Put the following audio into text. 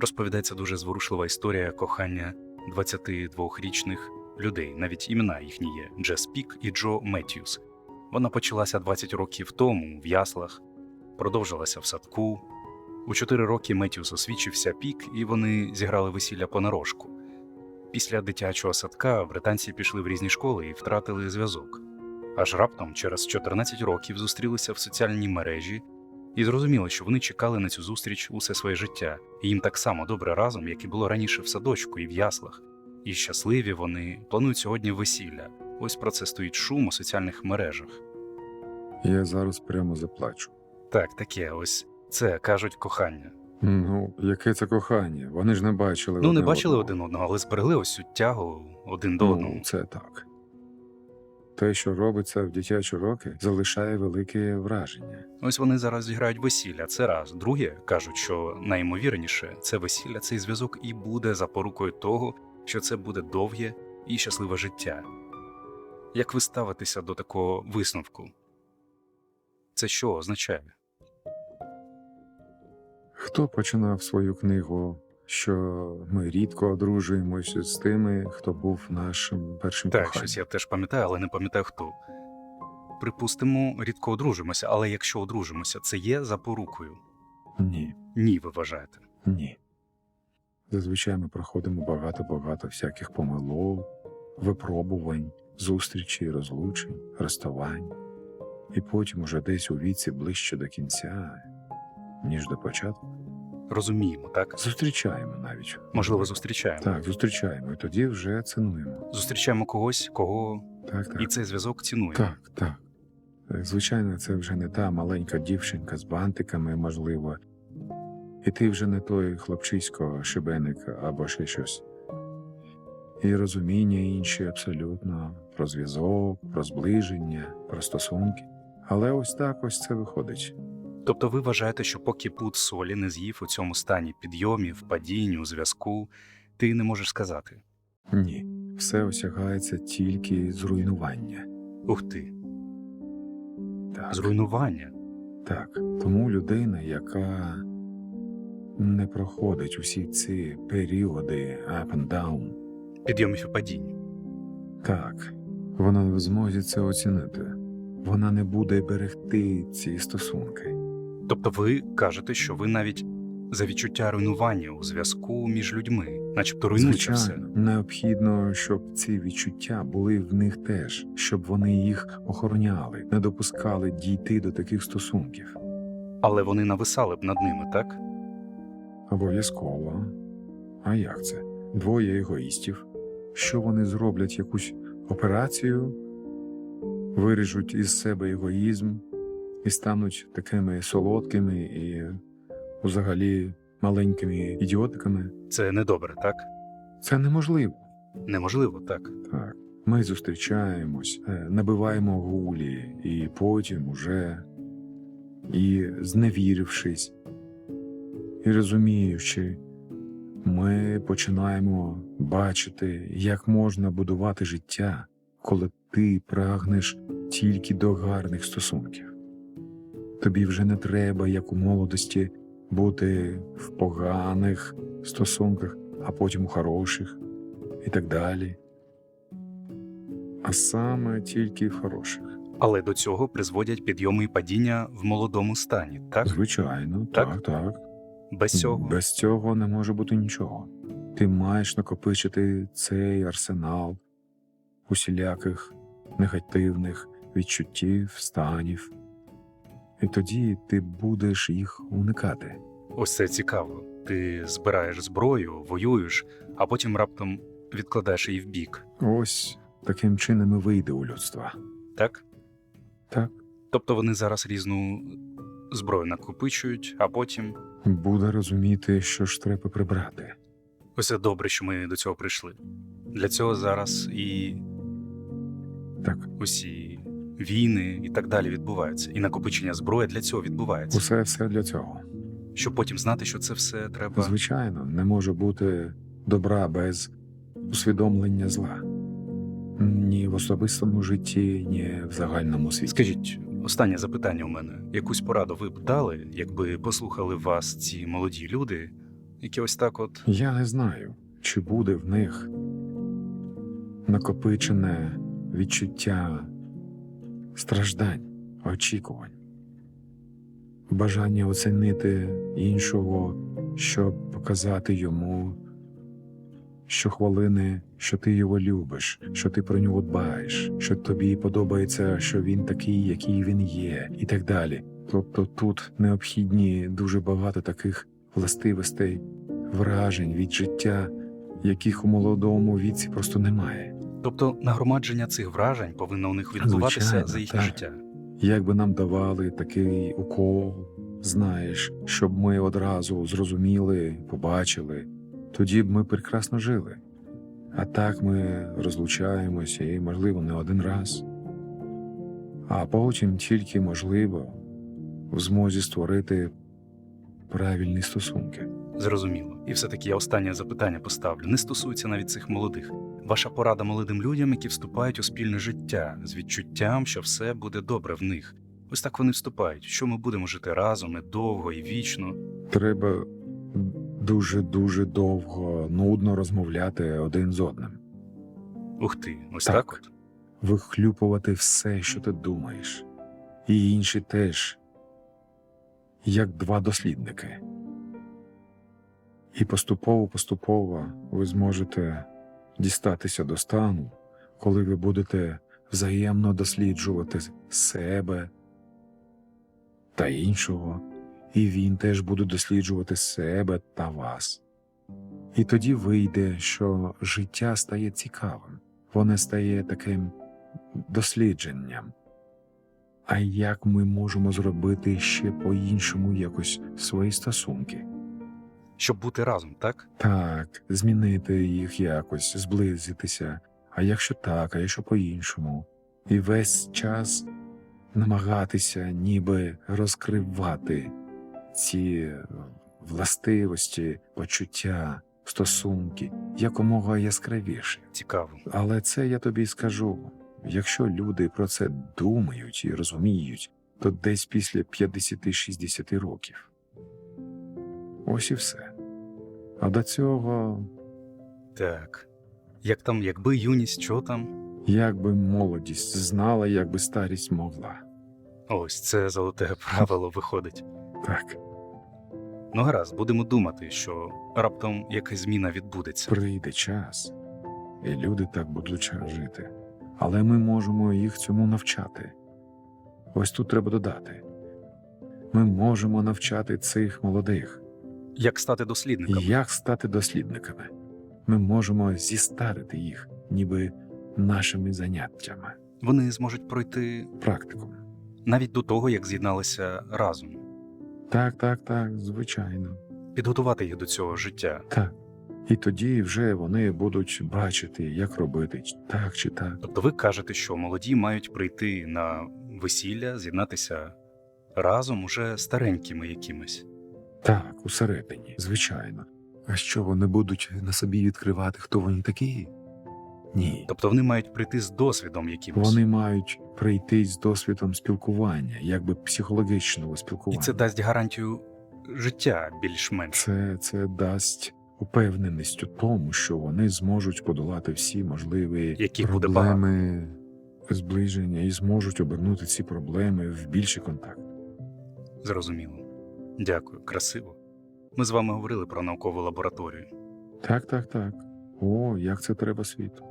розповідається дуже зворушлива історія кохання 22-річних людей. Навіть імена їхні є Джес Пік і Джо Меттьюс. Вона почалася 20 років тому в яслах, продовжилася в садку. У 4 роки Меттьюс освічився пік, і вони зіграли весілля понарошку. Після дитячого садка британці пішли в різні школи і втратили зв'язок. Аж раптом, через 14 років, зустрілися в соціальній мережі і зрозуміли, що вони чекали на цю зустріч усе своє життя, і їм так само добре разом, як і було раніше в садочку і в яслах. І щасливі вони планують сьогодні весілля. Ось про це стоїть шум у соціальних мережах. Я зараз прямо заплачу. Так, таке ось це кажуть кохання. Ну, яке це кохання? Вони ж не бачили. Ну, не одне бачили одного. один одного, але зберегли ось цю тягу один до одного. Ну, це так. Те, що робиться в дитячі роки, залишає велике враження. Ось вони зараз зіграють весілля. Це раз. Друге кажуть, що найімовірніше це весілля, цей зв'язок і буде запорукою того, що це буде довге і щасливе життя. Як ви ставитеся до такого висновку? Це що означає? Хто починав свою книгу, що ми рідко одружуємося з тими, хто був нашим першим Так, коханням? щось я теж пам'ятаю, але не пам'ятаю хто. Припустимо, рідко одружимося, але якщо одружимося, це є запорукою. Ні, Ні, ви вважаєте. ні. Зазвичай ми проходимо багато-багато всяких помилок, випробувань, зустрічей, розлучень, розставань. І потім уже десь у віці ближче до кінця, ніж до початку, Розуміємо, так? зустрічаємо навіть. Можливо, зустрічаємо. Так, зустрічаємо, і тоді вже цінуємо. Зустрічаємо когось, кого Так, так. і цей зв'язок цінуємо. Так, так. Е, Звичайно, це вже не та маленька дівчинка з бантиками, можливо. І ти вже не той хлопчисько, шибеник або ще щось. І розуміння інші абсолютно про зв'язок, про зближення, про стосунки. Але ось так ось це виходить. Тобто ви вважаєте, що поки пуд солі не з'їв у цьому стані підйомів, у зв'язку, ти не можеш сказати. Ні, все осягається тільки зруйнування. Ух ти, Так. зруйнування. Так, тому людина, яка не проходить усі ці періоди up and down, Підйомів і падінь. так, вона не в змозі це оцінити. Вона не буде берегти ці стосунки. Тобто ви кажете, що ви навіть за відчуття руйнування у зв'язку між людьми, начебто руйнується все. Необхідно, щоб ці відчуття були в них теж, щоб вони їх охороняли, не допускали дійти до таких стосунків. Але вони нависали б над ними, так? Обов'язково. А як це? Двоє егоїстів. Що вони зроблять якусь операцію, виріжуть із себе егоїзм і стануть такими солодкими і взагалі маленькими ідіотиками? Це недобре, так? Це неможливо. Неможливо, так. Так. Ми зустрічаємось, е, набиваємо гулі, і потім уже, і зневірившись, і розуміючи, ми починаємо бачити, як можна будувати життя, коли ти прагнеш тільки до гарних стосунків. Тобі вже не треба, як у молодості, бути в поганих стосунках, а потім у хороших і так далі. А саме тільки в хороших. Але до цього призводять підйоми і падіння в молодому стані, так? Звичайно, Так? так, так. Без цього. Без цього не може бути нічого. Ти маєш накопичити цей арсенал усіляких негативних відчуттів, станів. І тоді ти будеш їх уникати. Ось це цікаво. Ти збираєш зброю, воюєш, а потім раптом відкладаєш її в бік, Ось таким чином і вийде у людства. так? Так. Тобто вони зараз різну зброю накопичують, а потім Буде розуміти, що ж треба прибрати. ось добре, що ми до цього прийшли. Для цього зараз і Так, усі війни і так далі відбуваються. І накопичення зброї для цього відбувається. усе все для цього. Щоб потім знати, що це все треба. Звичайно, не може бути добра без усвідомлення зла. Ні в особистому житті, ні в загальному світі. Скажіть, останнє запитання у мене. Якусь пораду ви б дали, якби послухали вас ці молоді люди, які ось так от Я не знаю, чи буде в них накопичене відчуття страждань, очікувань, бажання оцінити іншого, щоб показати йому, що хвилини, що ти його любиш, що ти про нього дбаєш, що тобі подобається, що він такий, який він є, і так далі. Тобто тут необхідні дуже багато таких властивостей, вражень від життя, яких у молодому віці просто немає. Тобто нагромадження цих вражень повинно у них відбуватися Звичайно, за їхнє так. життя. Як би нам давали такий укол, знаєш, щоб ми одразу зрозуміли, побачили, тоді б ми прекрасно жили. А так ми розлучаємося і, можливо, не один раз. А потім тільки можливо в змозі створити правильні стосунки. Зрозуміло. І все-таки я останнє запитання поставлю. Не стосується навіть цих молодих. Ваша порада молодим людям, які вступають у спільне життя з відчуттям, що все буде добре в них. Ось так вони вступають, що ми будемо жити разом і довго і вічно. Треба дуже-дуже довго, нудно розмовляти один з одним. Ух ти, ось Так. так, от. вихлюпувати все, що ти думаєш, і інші теж, як два дослідники. І поступово-поступово ви зможете дістатися до стану, коли ви будете взаємно досліджувати себе та іншого, і він теж буде досліджувати себе та вас. І тоді вийде, що життя стає цікавим, воно стає таким дослідженням. А як ми можемо зробити ще по-іншому якось свої стосунки? Щоб бути разом, так? Так, змінити їх якось, зблизитися. А якщо так, а якщо по-іншому. І весь час намагатися ніби розкривати ці е, властивості, почуття, стосунки якомога яскравіше. Цікаво. Але це я тобі скажу. Якщо люди про це думають і розуміють, то десь після 50-60 років. Ось і все. А до цього, Так. Як там, якби юність, що там? як би молодість знала, як би старість могла. Ось це золоте правило виходить. Так, Ну гаразд, будемо думати, що раптом якась зміна відбудеться. прийде час, і люди так будуть жити. Але ми можемо їх цьому навчати. Ось тут треба додати. Ми можемо навчати цих молодих. Як стати дослідником? Як стати дослідниками? Ми можемо зістарити їх, ніби нашими заняттями, Вони зможуть пройти практикум. навіть до того, як з'єдналися разом, Так, так, так, звичайно. підготувати їх до цього життя. Так. І тоді вже вони будуть бачити, як робити так чи так. Тобто ви кажете, що молоді мають прийти на весілля, з'єднатися разом уже старенькими якимись. Так, усередині, звичайно. А що вони будуть на собі відкривати, хто вони такі? Ні. Тобто вони мають прийти з досвідом якимось. Вони мають прийти з досвідом спілкування, якби психологічного спілкування. І це дасть гарантію життя більш-менш. Це, це дасть упевненість у тому, що вони зможуть подолати всі можливі буде проблеми зближення і зможуть обернути ці проблеми в більший контакт. Зрозуміло. Дякую, красиво. Ми з вами говорили про наукову лабораторію. Так, так, так. О, як це треба світу.